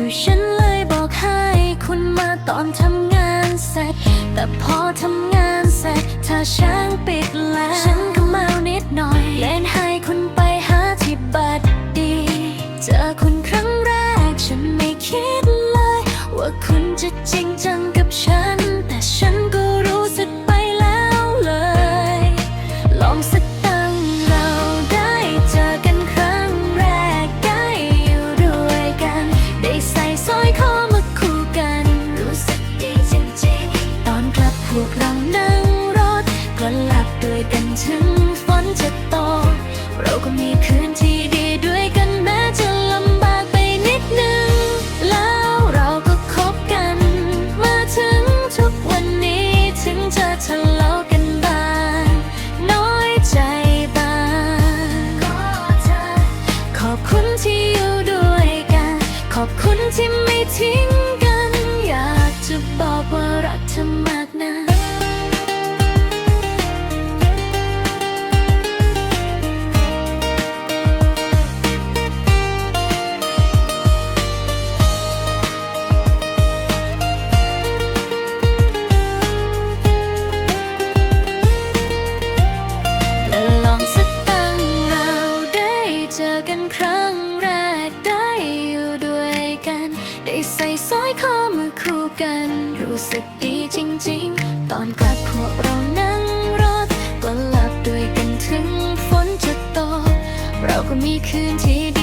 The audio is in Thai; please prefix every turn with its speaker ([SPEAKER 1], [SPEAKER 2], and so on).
[SPEAKER 1] อยู่ฉันเลยบอกให้คุณมาตอนทำงานเสร็จ แต่พอทำงานเสร็จเธอช่างปิดแล้ว ฉันก็เมานิดหน่อย เล่นให้คุณไปหาที่บัดดี เจอคุณครั้งแรกฉันไม่คิดเลย ว่าคุณจะจริงจังกับฉัน ถึงฝนจะตกเราก็มีคืนที่ดีด้วยกันแม้จะลำบากไปนิดนึง แล้วเราก็คบกัน มาถึงทุกวันนี้ถึงจะทะเลาะกันบ้างน้อยใจบ้างก็เธอขอบคุณที่อยู่ด้วยกัน ขอบคุณที่ไม่ทิ้งกัน อยากจะบอกว่ารักเธอมากนะและ ส่สร้อยคอมือคู่กัน รู้สึกดีจริงๆ ตอนกลับพวกเรานั่งรถก็หลับด้วยกันถึงฝนจะตก เราก็มีคืนที่